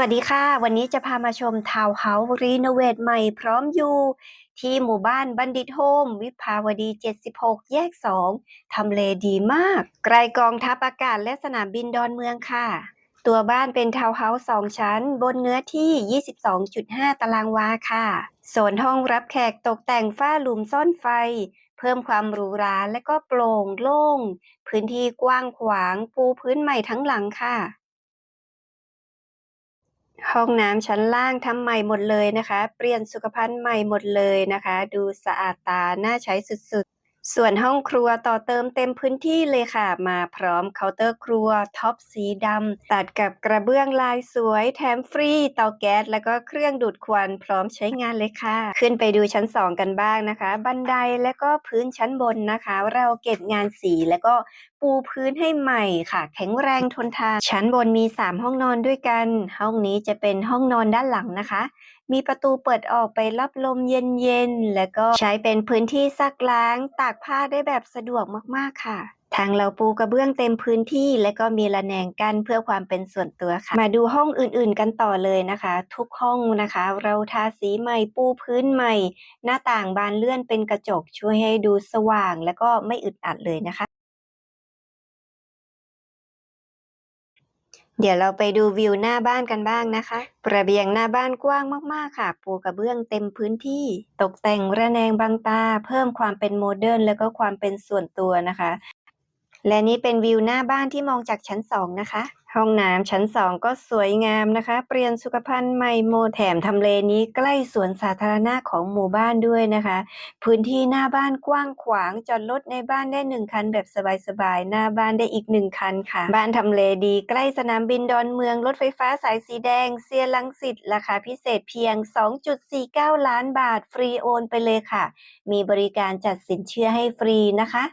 วัสดีค่ะ วันนี้จะพามาชมทาวน์เฮาส์รีโนเวทใหม่พร้อมอยู่ ที่หมู่บ้านบัณฑิตโฮม วิภาวดี 76 แยก 2 ทำเลดีมาก ไกลกองทัพอากาศและสนามบินดอนเมืองค่ะ ตัวบ้านเป็นทาวน์เฮาส์สองชั้น บนเนื้อที่ 22.5 ตารางวาค่ะ โซนห้องรับแขกตกแต่งฝ้าหลุมซ่อนไฟ เพิ่มความหรูหราและก็โปร่งโล่ง พื้นที่กว้างขวางปูพื้นใหม่ทั้งหลังค่ะ ห้องน้ำชั้นล่างทำใหม่หมดเลยนะคะ เปลี่ยนสุขภัณฑ์ใหม่หมดเลยนะคะ ดูสะอาดตา น่าใช้สุดๆ ส่วนห้องครัวต่อเติมเต็มพื้นที่เลยค่ะ มาพร้อมเคาน์เตอร์ครัวท็อปสีดำตัดกับกระเบื้องลายสวยแถมฟรีเตาแก๊สแล้วก็เครื่องดูดควันพร้อมใช้งานเลยค่ะ ขึ้นไปดูชั้น 2 กันบ้างนะคะ บันไดและก็พื้นชั้นบนนะคะ เราเก็บงานสีแล้วก็ปูพื้นให้ใหม่ค่ะ แข็งแรงทนทานชั้นบนมี 3 ห้องนอนด้วยกัน ห้องนี้จะเป็นห้องนอนด้านหลังนะคะมีประตูเปิดออกไปรับลมเย็นๆ แล้วก็ใช้เป็นพื้นที่ซักล้าง ตากผ้าได้แบบสะดวกมากๆค่ะ ทางเราปูกระเบื้องเต็มพื้นที่ และก็มีระแนงกั้นเพื่อความเป็นส่วนตัวค่ะ มาดูห้องอื่นๆกันต่อเลยนะคะ ทุกห้องนะคะ เราทาสีใหม่ปูพื้นใหม่ หน้าต่างบานเลื่อนเป็นกระจกช่วยให้ดูสว่าง และก็ไม่อึดอัดเลยนะคะ เดี๋ยวเราไปดูวิวหน้าบ้านกันบ้างนะคะระเบียงหน้าบ้านกว้างมากๆค่ะ ปูกระเบื้องเต็มพื้นที่ ตกแต่งระแนงบางตา เพิ่มความเป็นโมเดิร์นแล้วก็ความเป็นส่วนตัวนะคะ และนี่เป็นวิวหน้าบ้านที่มองจากชั้น2นะคะ ห้องน้ำชั้น2ก็สวยงามนะคะ เปลี่ยนสุขภัณฑ์ใหม่โมแถมทำเลนี้ใกล้สวนสาธารณะของหมู่บ้านด้วยนะคะ พื้นที่หน้าบ้านกว้างขวางจอดรถในบ้านได้หนึ่งคันแบบสบายๆหน้าบ้านได้อีกหนึ่งคันค่ะ บ้านทำเลดีใกล้สนามบินดอนเมืองรถไฟฟ้าสายสีแดง เซียรังสิตราคาพิเศษเพียง 2.49 ล้านบาทฟรีโอนไปเลยค่ะ มีบริการจัดสินเชื่อให้ฟรีนะคะ